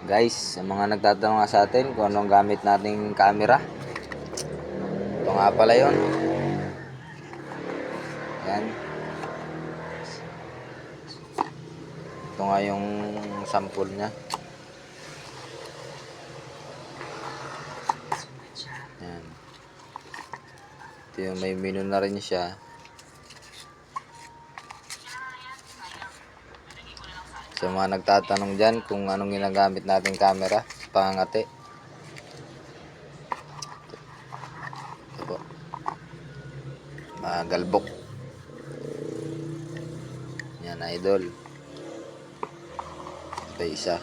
Guys, sa mga nagtatanong sa atin kung anong gamit nating camera. Ito nga pala yun. Yan. Ito nga yung sample niya. Yan. Ito yung may menu na rin siya. Sa mga nagtatanong dyan kung anong ginagamit nating camera, pangangati. Ito po. Mga galbok. Yan, idol. Ito isa.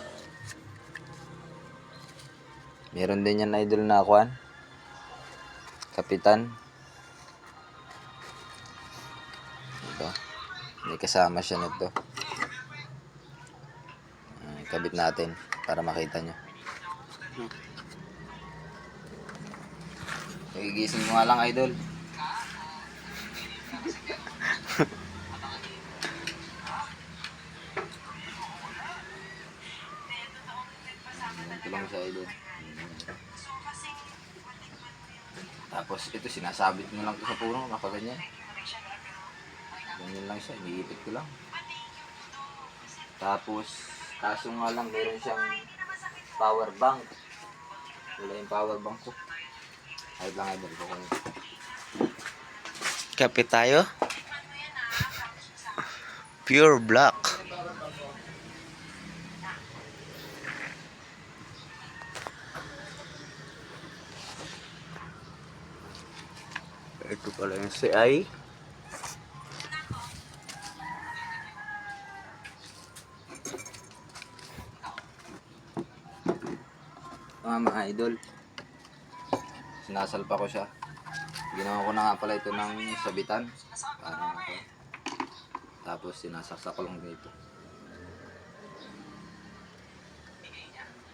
Meron din yan idol na akuan. Kapitan. Ito. May kasama siya nito. Kabit natin para makita nyo. Nagigising mo nga lang, idol. Ito siya, idol. Tapos ito, sinasabit mo lang ito sa puno, nakaganyan. Ganyan lang siya, iniipit ko lang. Tapos, kaso nga lang, meron siyang power bank. Wala yung power bank ko. Kahit lang idol ko kung Kape tayo. Pure black. Ito pala yung CI. Mga idol. Sinasalpa ko siya. Ginawa ko na nga pala ito ng sabitan. Para ako. Tapos sinasaksak ko lang dito.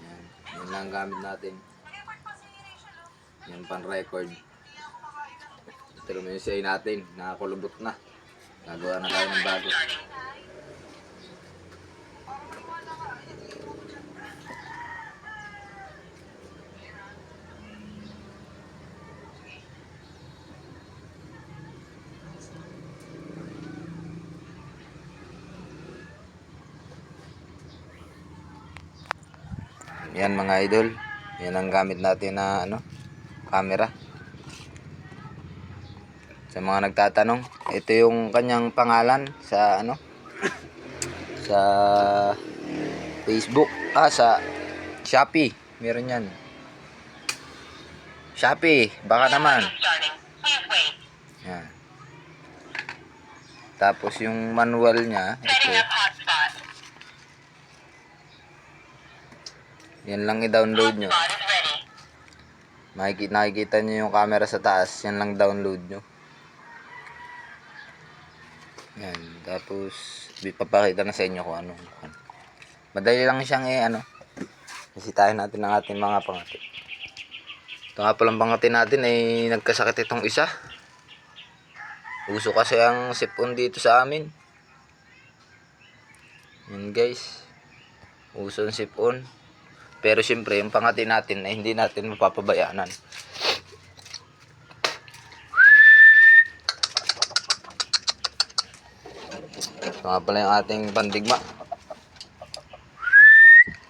Yan. Yan lang ang gamit natin. Yan pan record. Ito naman yung CI natin. Nakakulubot na. Nagawa na tayo ng bago. Yan mga idol. Yan ang gamit natin na ano, camera. Sa mga nagtatanong, ito yung kanyang pangalan sa ano sa Facebook, ah sa Shopee. Meron yan. Shopee, baka naman. Yan. Tapos yung manual niya, ito. Yan lang i-download nyo. Makikita, nakikita nyo yung camera sa taas. Yan lang download nyo. Yan. Tapos, papakita na sa inyo kung ano. Madali lang siyang eh, ano. Bisitahin natin ang ating mga pangati. Ito nga palang pangati natin ay nagkasakit itong isa. Uso kasi ang sipon dito sa amin. Yan guys. Uso ang sipon. Pero siyempre, yung pangati natin ay hindi natin mapapabayanan. Ito nga pala yung ating pandigma.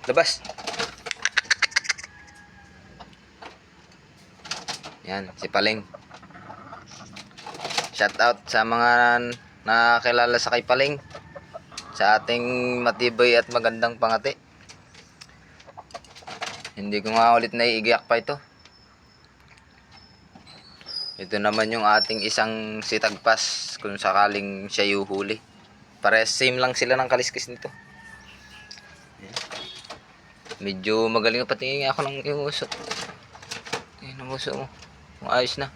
Labas! Yan, si Paling. Shout out sa mga nakakilala sa kay Paling. Sa ating matibay at magandang pangati. Hindi ko nga ulit naiigiyak pa ito. Ito naman yung ating isang sitagpas kung sakaling siya yuhuli. Pare same lang sila ng kaliskis nito. Medyo magaling na patingin ako ng yung uso. Ayan ang uso mo. Maayos na.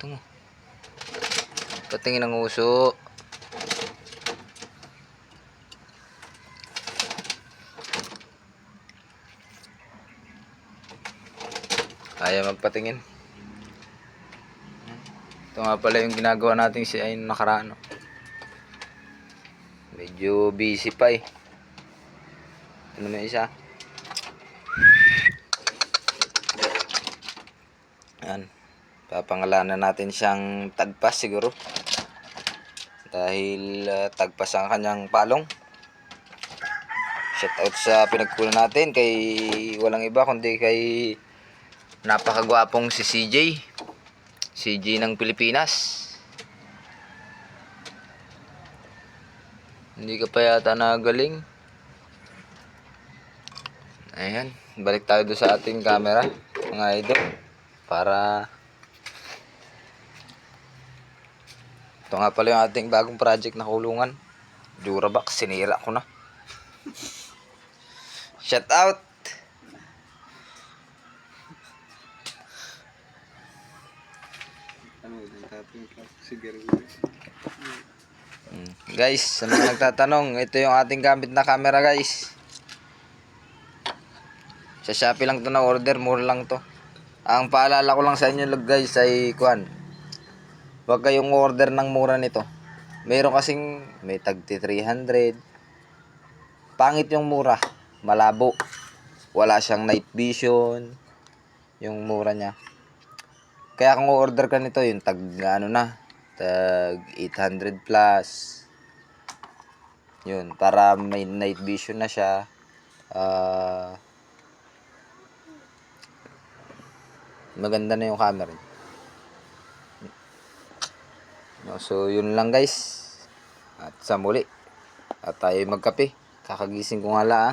Ito mo. Patingin ng uso. Kaya magpatingin. Ito nga pala yung ginagawa natin si ay nakaraan. Medyo busy pa eh. Ano mo isa? Yan. Papangalanan natin siyang tagpas siguro. Dahil ah, tagpas ang kanyang palong. Shout out sa pinagkunan natin kay walang iba kundi kay napakagwapong si CJ. CJ ng Pilipinas. Hindi ka pa yata nagaling. Ayan, balik tayo doon sa ating camera, mga idol. Para Ito nga pala yung ating bagong project na kulungan. Durabox, sinira ko na. Shout out! Ano, nagtatong sigarilyo. Mm. Guys, sa mga nagtatanong, ito yung ating gamit na camera guys. Sa Shopee lang to na order, mura lang to. Ang paalala ko lang sa inyo guys ay kuan. Huwag kayong order ng mura nito. Meron kasing may tagti 300. Pangit yung mura, malabo. Wala siyang night vision. Yung mura niya. Kaya kung order ka nito, yung tag ano na, tag 800 plus. Yun, para may night vision na siya. Ah maganda na yung camera. So, yun lang guys. At sa muli. At tayo magkape. Kakagising ko nga lang.